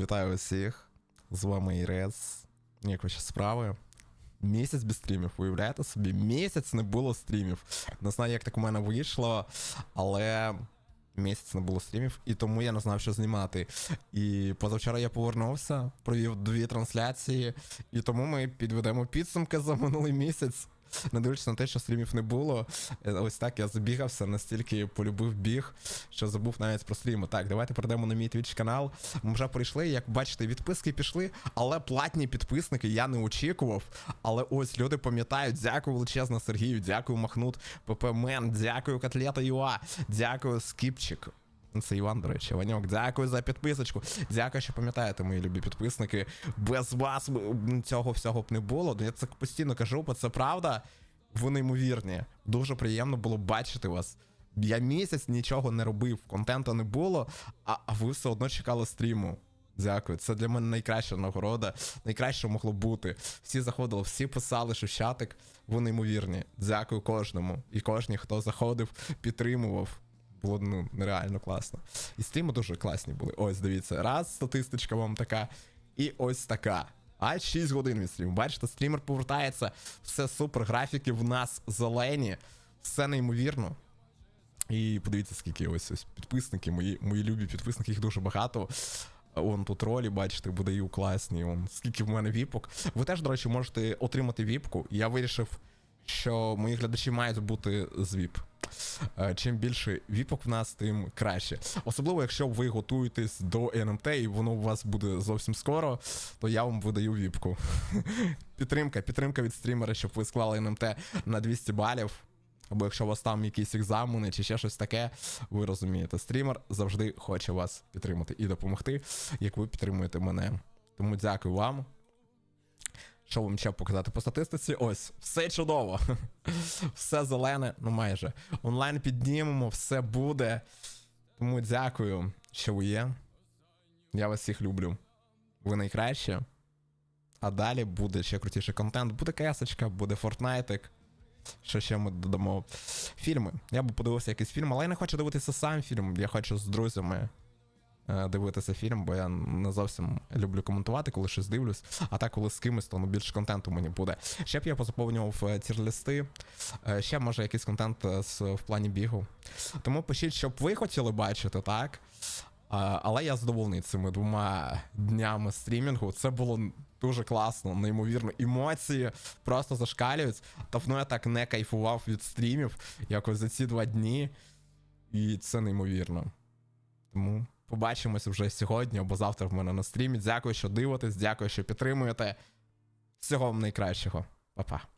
Вітаю усіх. З вами Ірес. Як ваші справи? Місяць без стрімів, уявляєте собі? Місяць не було стрімів. Не знаю, як так у мене вийшло, але місяць не було стрімів, і тому я не знав, що знімати. І позавчора я повернувся, провів дві трансляції, і тому ми підведемо підсумки за минулий місяць. Не дивлячись на те, що стрімів не було. Е, Ось так я забігався, настільки полюбив біг, що забув навіть про стріми. Так, давайте перейдемо на мій Twitch канал. Ми вже прийшли, як бачите, відписки пішли, але платні підписники я не очікував. Але ось люди пам'ятають. Дякую величезно Сергію, дякую Махнут, ПП Мен, дякую Котлета Юа, дякую Скіпчик. Це Іван, до речі, Ваньок, дякую за підписочку. Дякую, що пам'ятаєте, мої любі підписники. Без вас цього всього б не було. Я це постійно кажу, бо це правда. Ви неймовірні. Дуже приємно було бачити вас. Я місяць нічого не робив, контенту не було, а, а ви все одно чекали стріму. Дякую. Це для мене найкраща нагорода, найкраще могло бути. Всі заходили, всі писали, що щатик, ви неймовірні. Дякую кожному. І кожній, хто заходив, підтримував. Було ну, нереально класно. І стріми дуже класні були. Ось, дивіться, раз статистичка вам така, і ось така. А 6 годин від стріму. Бачите, стрімер повертається, все супер, графіки в нас зелені, все неймовірно. І подивіться, скільки ось ось підписники, мої, мої любі підписники, їх дуже багато. Он тут ролі, бачите, буде і класні. Он, скільки в мене віпок. Ви теж, до речі, можете отримати віпку. Я вирішив, що мої глядачі мають бути з віп. Е, Чим більше віпок в нас, тим краще. Особливо, якщо ви готуєтесь до НМТ і воно у вас буде зовсім скоро, то я вам видаю віпку. Підтримка, підтримка від стрімера, щоб ви склали НМТ на 200 балів. Або якщо у вас там якісь екзамени чи ще щось таке, ви розумієте, стрімер завжди хоче вас підтримати і допомогти, як ви підтримуєте мене. Тому дякую вам. Що вам ще показати по статистиці? Ось, все чудово. Все зелене, ну майже. Онлайн піднімемо, все буде. Тому дякую, що ви є. Я вас всіх люблю. Ви найкраще. А далі буде ще крутіший контент. Буде кесочка, буде фортнайтик. Що ще ми додамо? Фільми. Я би подивився якийсь фільм, але я не хочу дивитися сам фільм. Я хочу з друзями дивитися фільм, бо я не зовсім люблю коментувати, коли щось дивлюсь. А так, коли з кимось, то ну, більше контенту мені буде. Ще б я позаповнював е, тірлісти. Е, Ще може якийсь контент е, з- в плані бігу. Тому пишіть, щоб ви хотіли бачити, так? Але я задоволений цими двома днями стрімінгу. Це було дуже класно, неймовірно. Емоції просто зашкалюють. Давно я так не кайфував від стрімів, якось за ці два дні. І це неймовірно. Тому побачимось вже сьогодні або завтра в мене на стрімі. Дякую, що дивитесь, дякую, що підтримуєте. Всього вам найкращого. Па-па.